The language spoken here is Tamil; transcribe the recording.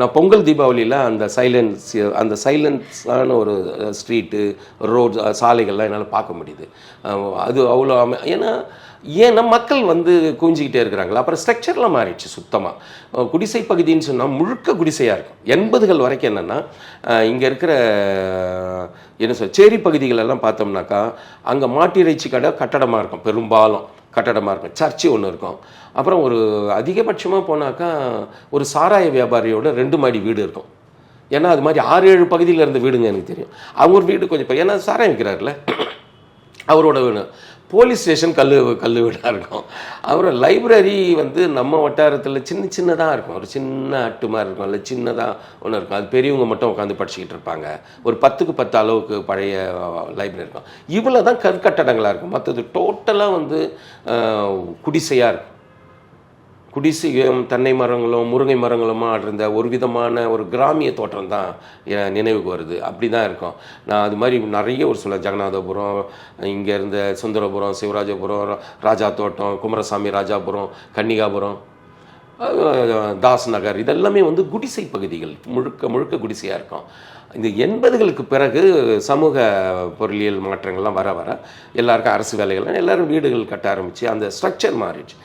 நான் பொங்கல் தீபாவளியில் அந்த சைலன்ஸ் அந்த சைலன்ஸான ஒரு ஸ்ட்ரீட்டு ரோட் சாலைகள்லாம் என்னால் பார்க்க முடியுது. அது அவ்வளோ ஏன்னா ஏன்னா மக்கள் வந்து குவிஞ்சிக்கிட்டே இருக்கிறாங்களா அப்புறம் ஸ்ட்ரக்சர்லாம் மாறிடுச்சு சுத்தமாக குடிசை பகுதின்னு சொன்னால் முழுக்க குடிசையாக இருக்கும். எண்பதுகள் வரைக்கும் என்னென்னா இங்கே இருக்கிற என்ன சொல் சேரி பகுதிகளெல்லாம் பார்த்தோம்னாக்கா அங்கே மாட்டிறைச்சி கடை கட்டடமாக இருக்கும். பெரும்பாலும். கட்டடமாக இருக்கும். சர்ச்சு ஒன்று இருக்கும். அப்புறம் ஒரு அதிகபட்சமாக போனாக்கா ஒரு சாராய வியாபாரியோட ரெண்டு மாடி வீடு இருக்கும். ஏன்னா அது மாதிரி ஆறு ஏழு பகுதியில் இருந்த வீடுங்க எனக்கு தெரியும். அவங்க ஒரு வீடு கொஞ்சம் ஏன்னா சாராயம் விற்கிறாருல அவரோட வீடு. போலீஸ் ஸ்டேஷன் கல் கல் வீடாக இருக்கும். அப்புறம் லைப்ரரி வந்து நம்ம வட்டாரத்தில் சின்ன சின்னதாக இருக்கும். ஒரு சின்ன அட்டு மாதிரி இருக்கும். இல்லை சின்னதாக ஒன்று இருக்கும். அது பெரியவங்க மட்டும் உட்காந்து படிச்சுக்கிட்டு இருப்பாங்க. ஒரு பத்துக்கு பத்து அளவுக்கு பழைய லைப்ரரி இருக்கும். இவ்வளோ தான் கற்கட்டடங்களாக இருக்கும் மற்றது டோட்டலாக வந்து குடிசையாக இருக்கும். குடிசையும் தென்னை மரங்களும் முருங்கை மரங்களுமா இருந்த ஒரு விதமான ஒரு கிராமிய தோற்றம் தான் என் நினைவுக்கு வருது. அப்படி தான் இருக்கும். நான் அது மாதிரி நிறைய ஒரு சில ஜெகநாதபுரம் இங்கே இருந்த சுந்தரபுரம் சிவராஜபுரம் ராஜா தோட்டம் குமரசாமி ராஜாபுரம் கன்னிகாபுரம் தாஸ் நகர் இதெல்லாமே வந்து குடிசை பகுதிகள் முழுக்க முழுக்க குடிசையாக இருக்கும். இந்த எண்பதுகளுக்கு பிறகு சமூக பொருளியல் மாற்றங்கள்லாம் வர வர எல்லாருக்கும் அரசு வேலைகள்லாம் எல்லோரும் வீடுகள் கட்ட ஆரம்பித்து அந்த ஸ்ட்ரக்சர் மாறிடுச்சு.